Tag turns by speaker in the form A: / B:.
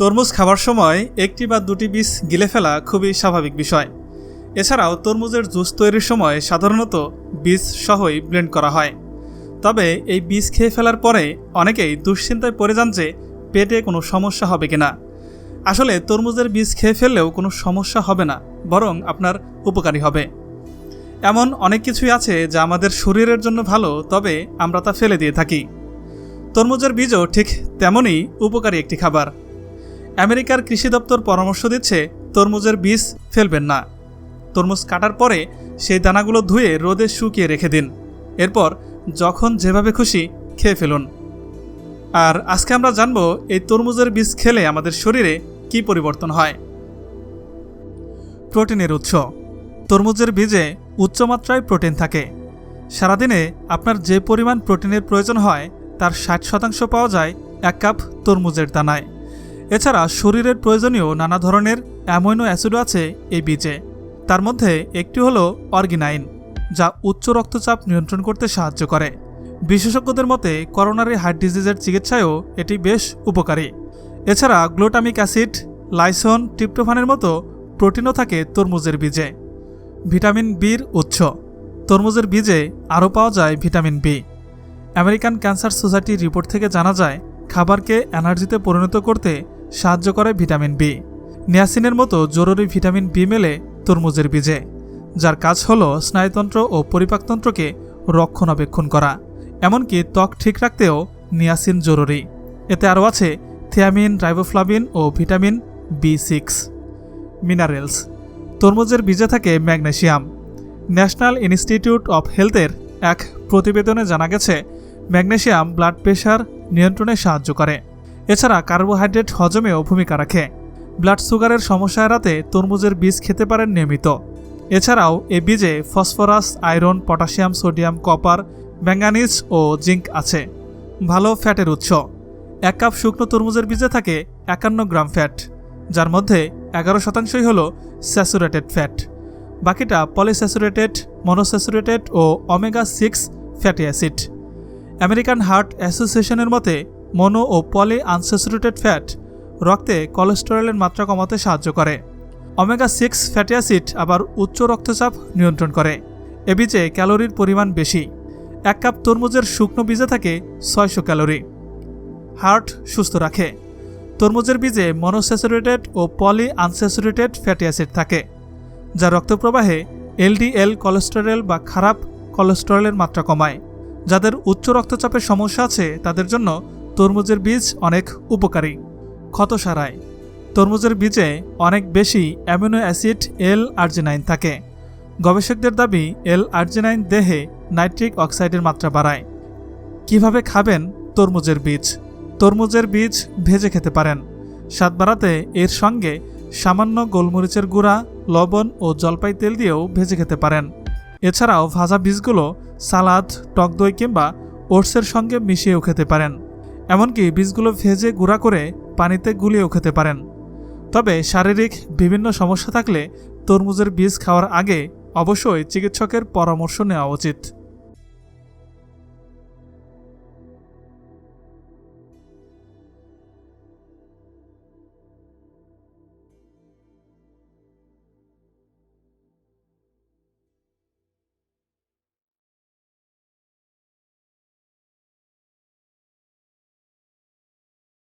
A: তরমুজ খাবার সময় একটি বা দুটি বীজ গিলে ফেলা খুবই স্বাভাবিক বিষয়। এছাড়াও তরমুজের জুস তৈরির সময় সাধারণত বীজ সহই ব্লেন্ড করা হয়। তবে এই বীজ খেয়ে ফেলার পরে অনেকেই দুশ্চিন্তায় পড়ে যান যে পেটে কোনো সমস্যা হবে কিনা। আসলে তরমুজের বীজ খেয়ে ফেললেও কোনো সমস্যা হবে না, বরং আপনার উপকারী হবে। এমন অনেক কিছুই আছে যা আমাদের শরীরের জন্য ভালো, তবে আমরা তা ফেলে দিয়ে থাকি। তরমুজের বীজও ঠিক তেমনই উপকারী একটি খাবার। আমেরিকার কৃষি দপ্তর পরামর্শ দিচ্ছে, তরমুজের বীজ ফেলবেন না। তরমুজ কাটার পরে সেই দানাগুলো ধুয়ে রোদে শুকিয়ে রেখে দিন। এরপর যখন যেভাবে খুশি খেয়ে ফেলুন। আর আজকে আমরা জানব এই তরমুজের বীজ খেলে আমাদের শরীরে কি পরিবর্তন হয়। প্রোটিনের উৎস। তরমুজের বীজে উচ্চমাত্রায় প্রোটিন থাকে। সারাদিনে আপনার যে পরিমাণ প্রোটিনের প্রয়োজন হয়, তার ষাট শতাংশ পাওয়া যায় এক কাপ তরমুজের দানায়। এছাড়া শরীরের প্রয়োজনীয় নানা ধরনের অ্যামোইনো অ্যাসিডও আছে এই বীজে। তার মধ্যে একটি হলো অর্গিনাইন, যা উচ্চ রক্তচাপ নিয়ন্ত্রণ করতে সাহায্য করে। বিশেষজ্ঞদের মতে, করোনারি হার্ট ডিজিজের চিকিৎসায়ও এটি বেশ উপকারী। এছাড়া গ্লুটামিক অ্যাসিড, লাইসন, ট্রিপ্টোফানের মতো প্রোটিনও থাকে তরমুজের বীজে। ভিটামিন বির উৎস। তরমুজের বীজে আরও পাওয়া যায় ভিটামিন বি। আমেরিকান ক্যান্সার সোসাইটির রিপোর্ট থেকে জানা যায়, খাবারকে এনার্জিতে পরিণত করতে সাহায্য করে ভিটামিন বি। নিয়াসিনের মতো জরুরি ভিটামিন বি মেলে তরমুজের বীজে, যার কাজ হল স্নায়ুতন্ত্র ও পরিপাকতন্ত্রকে রক্ষণাবেক্ষণ করা, এমনকি ত্বক ঠিক রাখতেও নিয়াসিন জরুরি। এতে আরও আছে থিয়ামিন, রাইবোফ্লাভিন ও ভিটামিন বি সিক্স। মিনারেলস। তরমুজের বীজে থাকে ম্যাগনেসিয়াম। ন্যাশনাল ইনস্টিটিউট অফ হেলথের এক প্রতিবেদনে জানা গেছে, ম্যাগনেসিয়াম ব্লাড প্রেশার নিয়ন্ত্রণে সাহায্য করে। এছাড়া কার্বোহাইড্রেট হজমেও ভূমিকা রাখে। ব্লাড সুগারের সমস্যা এড়াতে তরমুজের বীজ খেতে পারেন নিয়মিত। এছাড়াও এ বীজে phosphorus, iron, potassium, sodium, copper, manganese ও জিঙ্ক আছে। ভালো ফ্যাটের উৎস। এক কাপ শুকনো তরমুজের বীজে থাকে একান্ন গ্রাম ফ্যাট, যার মধ্যে এগারো শতাংশই হল স্যাচুরেটেড ফ্যাট। বাকিটা পলিস্যাচুরেটেড, মনোস্যাচুরেটেড ও omega six fatty acid. American heart অ্যাসোসিয়েশনের মতে মনো ও পলি আনস্যাচুরেটেড ফ্যাট রক্তে কোলেস্টেরলের মাত্রা কমাতে সাহায্য করে। অমেগা সিক্স ফ্যাটি অ্যাসিড আবার উচ্চ রক্তচাপ নিয়ন্ত্রণ করে। এ বীজে ক্যালোরির পরিমাণ বেশি। এক কাপ তরমুজের শুকনো বীজে থাকে ছয়শো ক্যালোরি। হার্ট সুস্থ রাখে। তরমুজের বীজে মনোস্যাচুরেটেড ও পলি আনস্যাচুরেটেড ফ্যাটি অ্যাসিড থাকে, যা রক্তপ্রবাহে এলডিএল কোলেস্টেরল বা খারাপ কোলেস্টেরলের মাত্রা কমায়। যাদের উচ্চ রক্তচাপের সমস্যা আছে, তাদের জন্য তরমুজের বীজ অনেক উপকারী। ক্ষত সারায় তরমুজের বীজে অনেক বেশি অ্যামিনো অ্যাসিড এল আর্জিনাইন থাকে। গবেষকদের দাবি এল আর্জিনাইন দেহে নাইট্রিক অক্সাইডের মাত্রা বাড়ায়। কীভাবে খাবেন তরমুজের বীজ? তরমুজের বীজ ভেজে খেতে পারেন। স্বাদ বাড়াতে এর সঙ্গে সামান্য গোলমরিচের গুঁড়া, লবণ ও জলপাই তেল দিয়েও ভেজে খেতে পারেন। এছাড়াও ভাজা বীজগুলো সালাদ, টক দই কিংবা ওটসের সঙ্গে মিশিয়েও খেতে পারেন। এমনকি বীজগুলো ভেজে গুঁড়া করে পানিতে গুলিয়েও খেতে পারেন। তবে শারীরিক বিভিন্ন সমস্যা থাকলে তরমুজের বীজ খাওয়ার আগে অবশ্যই চিকিৎসকের পরামর্শ নেওয়া উচিত।